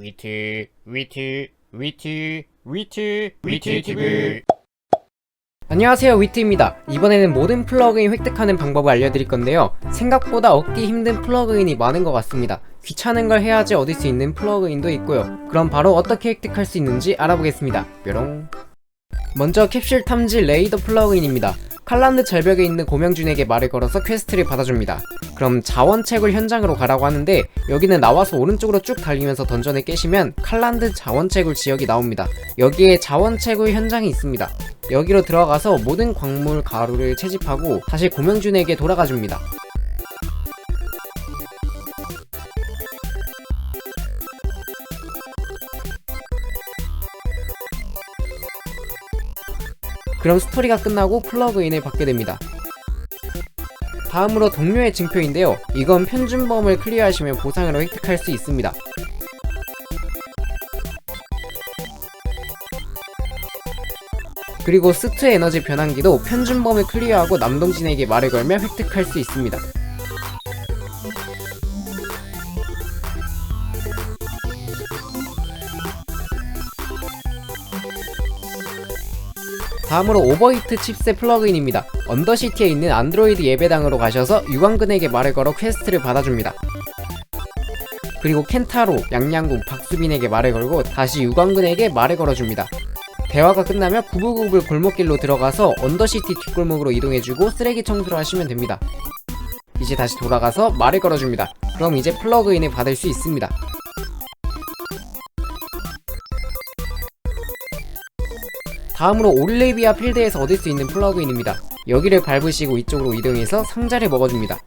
위트 위트 위트 위트 위트 TV. 안녕하세요 위트입니다. 이번에는 모든 플러그인 획득하는 방법을 알려드릴 건데요. 생각보다 얻기 힘든 플러그인이 많은 것 같습니다. 귀찮은 걸 해야지 얻을 수 있는 플러그인도 있고요. 그럼 바로 어떻게 획득할 수 있는지 알아보겠습니다. 뾰롱. 먼저 캡슐 탐지 레이더 플러그인입니다 칼란드 절벽에 있는 고명준에게 말을 걸어서 퀘스트를 받아줍니다. 그럼 자원채굴 현장으로 가라고 하는데 여기는 나와서 오른쪽으로 쭉 달리면서 던전을 깨시면 칼란드 자원채굴 지역이 나옵니다. 여기에 자원채굴 현장이 있습니다. 여기로 들어가서 모든 광물 가루를 채집하고 다시 고명준에게 돌아가 줍니다. 그럼 스토리가 끝나고 플러그인을 받게 됩니다. 다음으로 동료의 증표인데요. 이건 편준범을 클리어하시면 보상으로 획득할 수 있습니다. 그리고 스트 에너지 변환기도 편준범을 클리어하고 남동진에게 말을 걸며 획득할 수 있습니다. 다음으로 오버히트 칩셋 플러그인입니다. 언더시티에 있는 안드로이드 예배당으로 가셔서 유광근에게 말을 걸어 퀘스트를 받아줍니다. 그리고 켄타로, 양양국, 박수빈에게 말을 걸고 다시 유광근에게 말을 걸어줍니다. 대화가 끝나면 구불구불 골목길로 들어가서 언더시티 뒷골목으로 이동해주고 쓰레기 청소를 하시면 됩니다. 이제 다시 돌아가서 말을 걸어줍니다. 그럼 이제 플러그인을 받을 수 있습니다. 다음으로 올리비아 필드에서 얻을 수 있는 플러그인입니다. 여기를 밟으시고 이쪽으로 이동해서 상자를 먹어줍니다.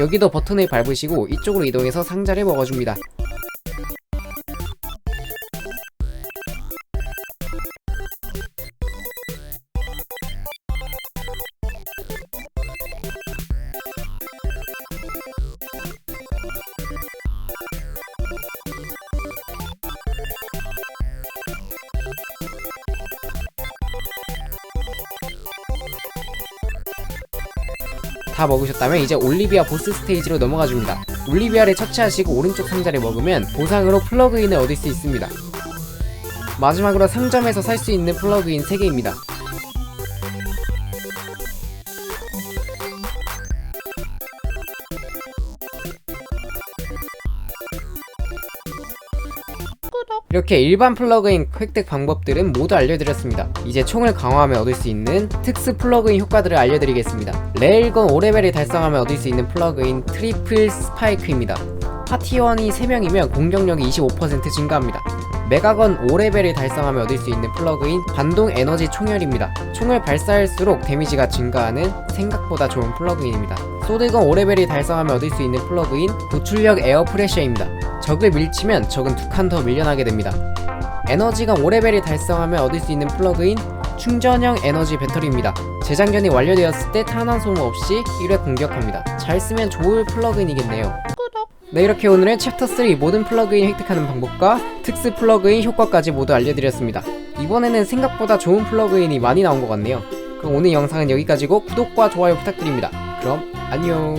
여기도 버튼을 밟으시고 이쪽으로 이동해서 상자를 먹어줍니다. 다 먹으셨다면 이제 올리비아 보스 스테이지로 넘어가 줍니다. 올리비아를 처치하시고 오른쪽 상자를 먹으면 보상으로 플러그인을 얻을 수 있습니다. 마지막으로 상점에서 살 수 있는 플러그인 3개입니다. 이렇게 일반 플러그인 획득 방법들은 모두 알려드렸습니다. 이제 총을 강화하면 얻을 수 있는 특수 플러그인 효과들을 알려드리겠습니다. 레일건 5레벨을 달성하면 얻을 수 있는 플러그인 트리플 스파이크입니다. 파티원이 3명이면 공격력이 25% 증가합니다. 메가건 5레벨을 달성하면 얻을 수 있는 플러그인 반동 에너지 총열입니다. 총을 발사할수록 데미지가 증가하는 생각보다 좋은 플러그인입니다. 소드건 5레벨을 달성하면 얻을 수 있는 플러그인 도출력 에어 프레셔입니다. 적을 밀치면 적은 두 칸 더 밀려나게 됩니다. 에너지건 5레벨을 달성하면 얻을 수 있는 플러그인 충전형 에너지 배터리입니다. 재장전이 완료되었을 때 탄환 소모 없이 1회 공격합니다. 잘 쓰면 좋을 플러그인이겠네요. 네 이렇게 오늘은 챕터 3 모든 플러그인 획득하는 방법과 특수 플러그인 효과까지 모두 알려드렸습니다. 이번에는 생각보다 좋은 플러그인이 많이 나온 것 같네요. 그럼 오늘 영상은 여기까지고 구독과 좋아요 부탁드립니다. 그럼 안녕